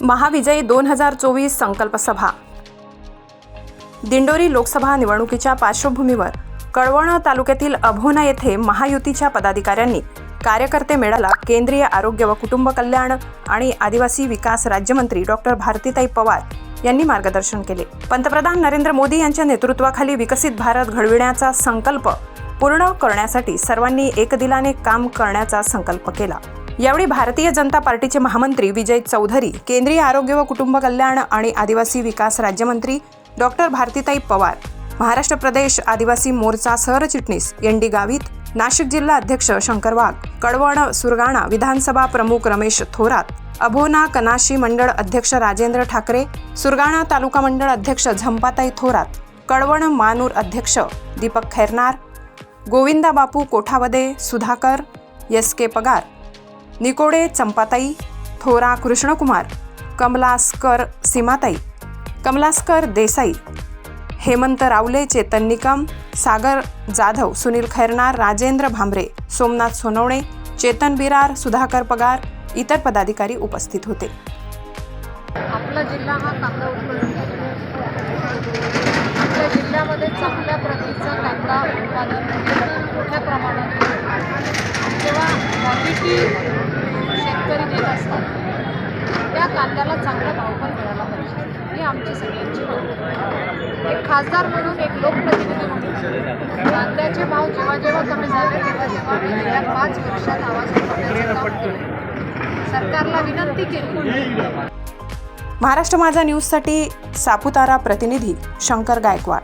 महाविजय दोन हजार चोवीस संकल्प सभा दिंडोरी लोकसभा निवडणुकीच्या पार्श्वभूमीवर कळवण तालुक्यातील अभोना येथे महायुतीच्या पदाधिकाऱ्यांनी कार्यकर्ते मेळाला केंद्रीय आरोग्य व कुटुंब कल्याण आणि आदिवासी विकास राज्यमंत्री डॉक्टर भारतीताई पवार यांनी मार्गदर्शन केले. पंतप्रधान नरेंद्र मोदी यांच्या नेतृत्वाखाली विकसित भारत घडविण्याचा संकल्प पूर्ण करण्यासाठी सर्वांनी एकदिलाने काम करण्याचा संकल्प केला. यावेळी भारतीय जनता पार्टीचे महामंत्री विजय चौधरी केंद्रीय आरोग्य व कुटुंब कल्याण आणि आदिवासी विकास राज्यमंत्री डॉक्टर भारतीताई पवार महाराष्ट्र प्रदेश आदिवासी मोर्चा सरचिटणीस एन डी गावित नाशिक जिल्हा अध्यक्ष शंकर वाघ कडवण सुरगाणा विधानसभा प्रमुख रमेश थोरात अभोना कनाशी मंडळ अध्यक्ष राजेंद्र ठाकरे सुरगाणा तालुका मंडळ अध्यक्ष झंपाताई थोरात कळवण मानूर अध्यक्ष दीपक खैरनार गोविंदा बापू कोठावदे सुधाकर एस के पगार निकोडे चंपाताई थोरा कृष्णकुमार कमलास्कर सीमाताई कमलास्कर देसाई हेमंत रावले चेतन निकम सागर जाधव सुनील खैरनार राजेंद्र भांबरे सोमनाथ सोनवणे चेतन बिरार सुधाकर पगार इतर पदाधिकारी उपस्थित होते. आपला जिल्हा हा कांदा उत्पादन आपल्या जिल्ह्यामध्ये चांगल्या प्रतीचा कांदा उत्पादन मोठ्या प्रमाणात जेव्हा क्वालिटी शेतकरी देत असतात त्या कांद्याला चांगला भाव पण मिळाला पाहिजे. ही आमची सगळ्यांची मागणी एक खासदार म्हणून एक लोकप्रतिनिधी म्हणून कांद्याचे भाव जेव्हा जेव्हा कमी झाले तेव्हा तेव्हा गेल्या पाच वर्षात आवाज उठवण्याचं काम केलं. सरकारला विनंती केली. महाराष्ट्र माझा न्यूजसाठी सापुतारा प्रतिनिधी शंकर गायकवाड.